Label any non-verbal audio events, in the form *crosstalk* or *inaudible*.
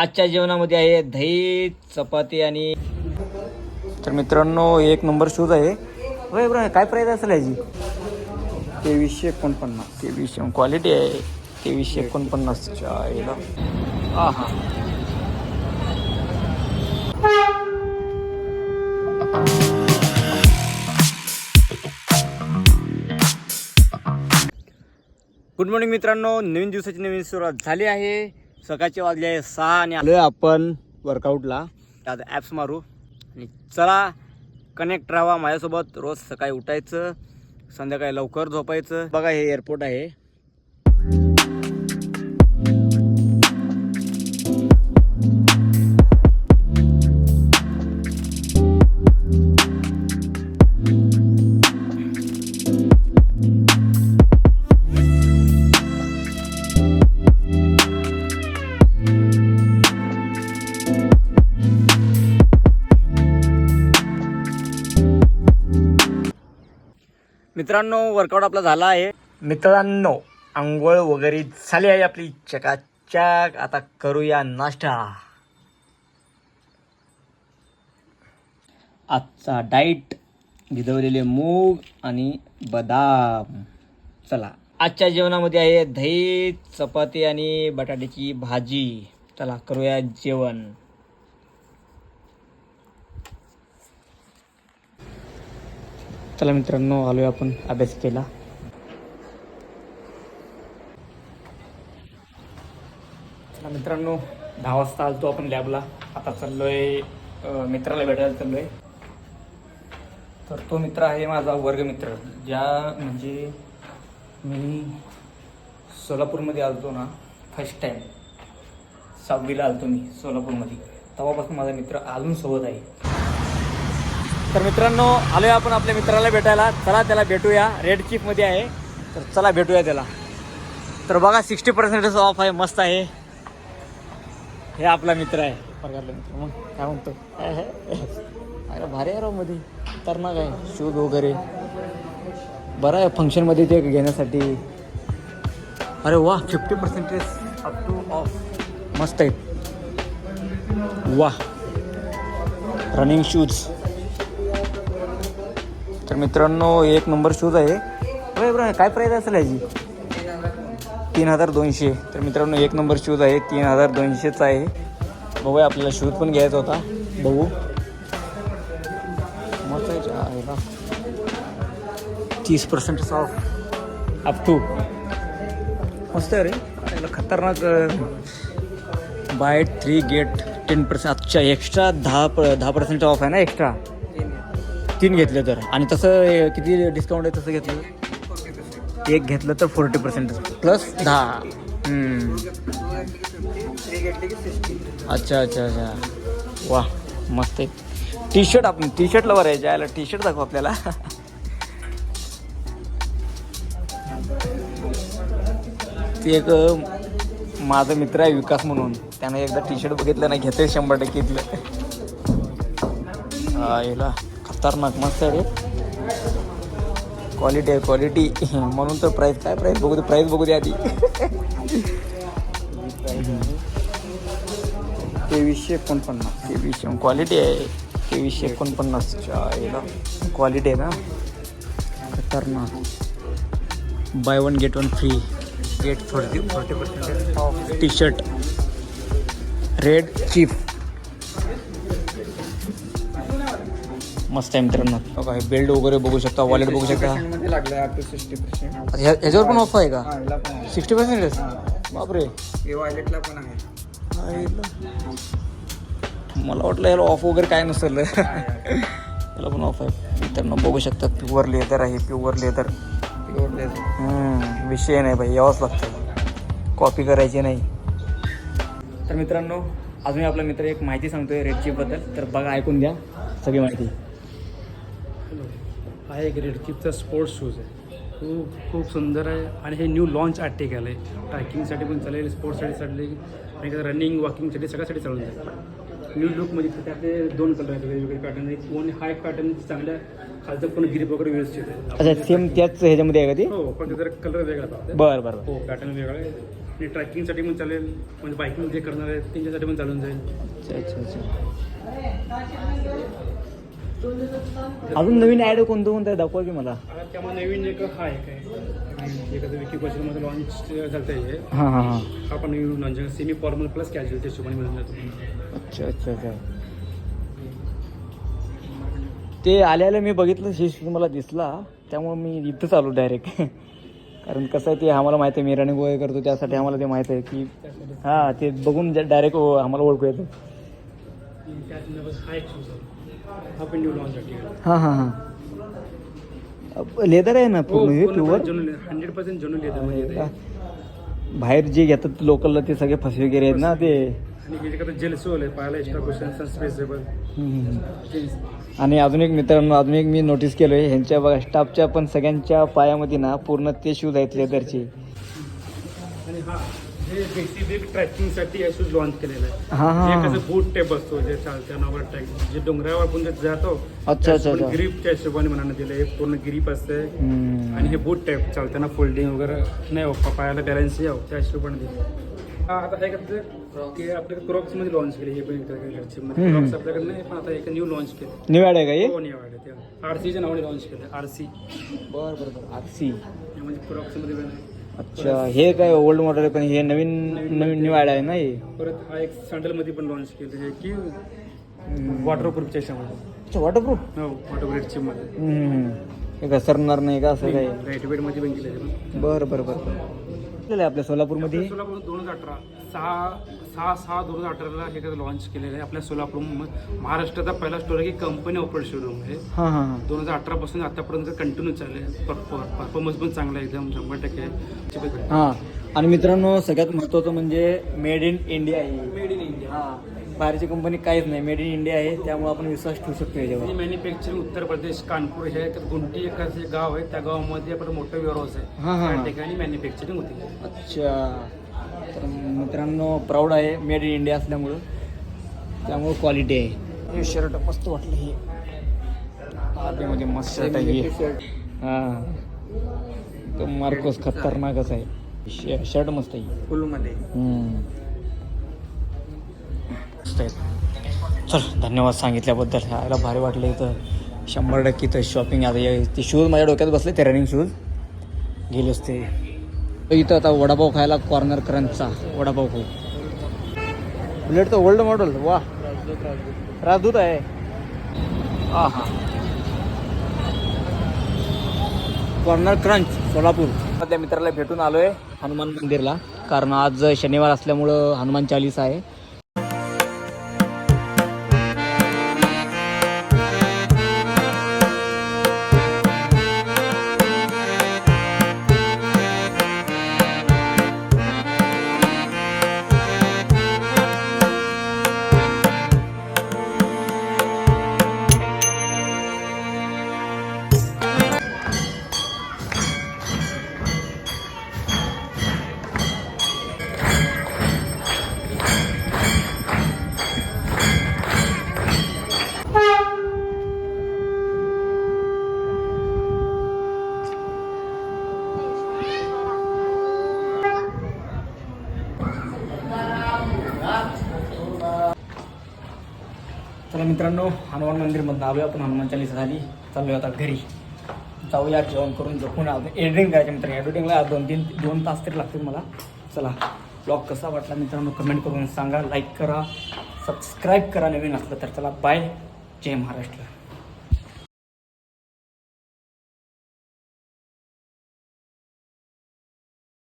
आजच्या जेवणामध्ये आहे दही चपाती आणि तर मित्रांनो एक नंबर शूज आहे. होय बरं काय प्राईस असेल याची? तेवीसशे एकोणपन्नास. तेवीसशे क्वालिटी आहे. तेवीसशे एकोणपन्नासच्या याला. हा हा गुड मॉर्निंग मित्रांनो. नवीन दिवसाची नवीन सुरुवात झाली आहे. सकाळचे वाजले आहे सहा आणि आलोय आपण वर्कआउटला आता ॲप्स मारू. आणि चला कनेक्ट राहा माझ्यासोबत रोज सकाळी उठायचं संध्याकाळी लवकर झोपायचं. बघा हे एअरपोर्ट आहे. मित्रांनो वर्कआउट आपला झाला आहे. मित्रांनो आंघोळ वगैरे झाली आहे आपली. चकाचक. आता करूया नाश्ता. आजचा डाईट भिजवलेले मूग आणि बदाम. चला आजच्या जेवणामध्ये आहे दही चपाती आणि बटाट्याची भाजी. चला करूया जेवण. चला मित्रांनो आलोय आपण. अभ्यास केला. चला मित्रांनो दहा वाजता आलतो आपण लॅबला आता चाललोय मित्राला भेटायला चाललोय. तर तो मित्र आहे माझा वर्गमित्र ज्या म्हणजे मी सोलापूरमध्ये आलतो ना फर्स्ट टाईम सहावीला आलतो मी सोलापूरमध्ये. तेव्हापासून माझा मित्र अजून सोबत आहे. तर मित्रांनो आलोय आपण आपल्या मित्राला भेटायला. चला त्याला भेटूया. रेड चिपमध्ये आहे. तर चला भेटूया त्याला. तर बघा सिक्स्टी पर्सेंटेज ऑफ आहे. मस्त आहे. हे आपला मित्र आहे. प्रकारला मित्र. मग काय म्हणतो? अरे भारी आहे रावमध्ये. तर ना काय शूज वगैरे. बरं आहे फंक्शनमध्ये ते घेण्यासाठी. अरे वा fifty percentage up to off मस्त आहेत वा. रनिंग शूज तर मित्रांनो एक नंबर शूज आहे. बरं काय प्राईज असेल याची? तीन हजार दोनशे. तर मित्रांनो एक नंबर शूज आहे तीन हजार दोनशेचा आहे. बघूया आपल्याला शूज पण घ्यायचा होता. बघू. मस्त आहे तीस पर्सेंट ऑफ अप टू मस्त आहे रे. याला खतरनाक buy three get ten percent अच्छा एक्स्ट्रा दहा प दहा पर्सेंट ऑफ आहे ना एक्स्ट्रा तीन घेतले तर. आणि तसं हे किती डिस्काउंट आहे तसं घेतलं? एक घेतलं तर फोर्टी पर्सेंट प्लस दहा. हम्म. अच्छा अच्छा अच्छा. वा मस्त आहे. टी शर्ट आपण टी शर्टला बरं आहे जायला टी शर्ट दाखवू आपल्याला. ते एक अं, माझा मित्र आहे विकास म्हणून. त्यानं एकदा टी शर्ट बघितलं ना घेते शंभर टक्के इथलं. हा, खतरनाक मस्त आहे रे. क्वालिटी आहे क्वालिटी म्हणून तर प्राईस काय प्राईस बघू दे प्राईस बघू दे आधी. तेवीसशे एकोणपन्नास. तेवीसशे क्वालिटी आहे. तेवीसशे एकोणपन्नासच्या याला. क्वालिटी आहे ना? खतरनाक. Buy one get one free get forty off T shirt Red Chief मस्त आहे मित्रांनो. बघा हे बेल्ट वगैरे बघू शकता वॉलेट बघू शकता. सिक्स्टी पर्सेंट ह्या- ह्याच्यावर पण ऑफ आहे का सिक्स्टी पर्सेंटेज बापरे. हे वॉलेटला पण आहे. मला वाटलं याला ऑफ वगैरे काय नसेल. *laughs* याला पण ऑफ आहे. मित्रांनो बघू शकता प्युअर लेदर आहे प्युअर लेदर प्युअर लेदर विषय नाही भाई यावंच लागतं. कॉपी करायची नाही. तर मित्रांनो अजून आपला मित्र एक माहिती सांगतोय रेड चिपबद्दल तर बघा ऐकून घ्या सगळी माहिती. हा एक रेडचिपचा स्पोर्ट्स शूज आहे. खूप खूप सुंदर आहे. आणि हे न्यू लॉन्च आर्टिकल आहे ट्रॅकिंगसाठी पण चालेल स्पोर्ट्ससाठी चालेल. आणि रनिंग वॉकिंगसाठी सगळ्यासाठी चालून जाईल. न्यू लुकमध्ये त्यातले दोन कलर आहेत. वेगवेगळे पॅटर्न एक वन हा एक पॅटर्न चांगल्या खालचं पण ग्रीप वगैरे व्यवस्थित आहे. अच्छा सेम त्याच ह्याच्यामध्ये आहे का ती? हो पण त्याचा कलर वेगळा. बरं बरं हो पॅटर्न वेगळा आहे. आणि ट्रॅकिंगसाठी पण चालेल. म्हणजे बायकिंग जे करणार आहेत त्यांच्यासाठी पण चालून जाईल. अच्छा अच्छा अच्छा. अजून नवीन ॲड कोणतं कोणतं आहे? दाखवा की मला. त्यामध्ये नवीन एक हा एक आहे. एखादं विकी क्वेश्चनमध्ये लॉन्च आहे हां. हां हां हा. पण नवीन launch semi formal plus casual त्या हिशोबाने मिळून जातो. अच्छा अच्छा अच्छा. ते आल्या आल्या मी बघितलं शिश मला दिसला. त्यामुळे मी इथंच आलो डायरेक्ट कारण कसं आहे ते आम्हाला माहिती आहे मी रनिंग वगैरे करतो त्यासाठी आम्हाला ते माहिती आहे की हां ते बघून डायरेक्ट आम्हाला ओळखू येतं. हा हा हां हां हां. लेदर आहे ना पूर्ण हे प्युअर हंड्रेड पर्सेंट येतं म्हणजे बाहेर जे घेतात लोकलला ते सगळे फसवे वगैरे आहेत ना ते. आणि अजून एक मित्रांनो अजून एक मी नोटीस केलं आहे ह्यांच्या बघा स्टाफच्या पण सगळ्यांच्या पायामध्ये ना पूर्ण ते शूज आहेत लेदरचे आणि हा हे बेसिक ट्रॅकिंगसाठी हे शूज लॉन्च केलेलं आहे. हां हां जे हां. कसं बूट टाईप असतो जे चालत्या नावर ट्रॅक जे डोंगरावर आपण जे जातो अच्छा अच्छा अच्छा. ग्रीपच्या हिशोबाने दिलं. हे पूर्ण ग्रीप असते. हम्म. आणि हे बूट टाईप चालताना फोल्डिंग वगैरे नाही हो पा- पायाला बॅलन्स यावं त्या हिशोबाने दिलं. हा आता हे कसं की आपल्याकडे क्रॉक्समध्ये लॉन्च केले. हे पण घरचे. मध्ये हम्म. क्रॉक्स आपल्याकडे नाही पण आता एक न्यू लॉन्च केलं. न्यू ॲड आहे का हे? हो ते आरसीच्या नावाने लॉन्च केलं. आरसी बरं बरं बरं. आरसी म्हणजे क्रॉक्समध्ये पण आहे. अच्छा हे काय ओल्ड मॉडेल आहे पण हे नवीन नवीन न्यू आहे ना हे? परत हा एक सँडलमध्ये पण लॉन्च केलं आहे की वॉटरप्रूफच्या याच्यामध्ये. अच्छा वॉटरप्रूफ हो वॉटरप्रूफच्या मध्ये हे घसरणार नाही का असं काय लाइट वेटमध्ये पण केलं आहे. बरं बरं बरं. कुठलं आहे आपल्या सोलापूरमध्ये? सोलापूर दोन हजार अठरा सहा सहा सहा दोन हजार अठराला हे कसं लॉन्च केलेलं आहे आपल्या सोलापूर महाराष्ट्राचा पहिला स्टोर आहे की कंपनी ऑपरेट शोरूम आहे. हां हां हां. दोन हजार अठरापासून आतापर्यंत कंटिन्यू चालले परफॉर्मन्स पण चांगला आहे एकदम शंभर टक्के हां. आणि मित्रांनो सगळ्यात महत्त्वाचं म्हणजे मेड इन इंडिया आहे. मेड इन इंडिया हां. बाहेरची कंपनी काहीच नाही. मेड इन इंडिया आहे. त्यामुळे आपण विश्वास ठेवू शकतो याच्यावर. मॅन्युफॅक्चरिंग उत्तर प्रदेश कानपूर हे एक गुंटी एक जे गाव आहे. त्या गावामध्ये आपलं मोठं वेअरहाऊस आहे. हां हां त्या हां. ठिकाणी मॅन्युफॅक्चरिंग होती. अच्छा. तर मित्रांनो प्राऊड आहे. मेड इन इंडिया असल्यामुळं. त्यामुळं क्वालिटी आहे. हे शर्ट मस्त वाटलं हे. आतमध्ये मस्त शर्ट आहे हे. हां. तो मार्कोस खतरनाकच आहे. श- शर्ट मस्त आहे. फुलमध्ये हम्म. मस्त आहे चल धन्यवाद सांगितल्याबद्दल. यायला भारी वाटलं इथं. शंभर टक्के इथं शॉपिंग आता ते शूज माझ्या डोक्यात बसले ते रनिंग शूज गेले असते. इथं आता वडापाव खायला कॉर्नर क्रंचचा वडापाव खाऊ. बुलेट तर ओल्ड मॉडेल वा. राजदूत आहे. हा हा कॉर्नर क्रंच सोलापूर. आपल्या मित्राला भेटून आलोय हनुमान मंदिरला. कारण आज शनिवार असल्यामुळं हनुमान चालीसा आहे. मित्रांनो हनुमान मंदिरमधून आलोय आपण हनुमान चालीसा झाली. चाललोय आता घरी. जाऊया जेवण करून झोपून एडिटिंग करायचं मित्रांनो. एडिटिंगला दोन तीन दोन तास तरी लागतील मला. चला ब्लॉग कसा वाटला मित्रांनो कमेंट करून सांगा. लाईक करा सबस्क्राईब करा. नवीन असलं तर चला बाय जय महाराष्ट्र.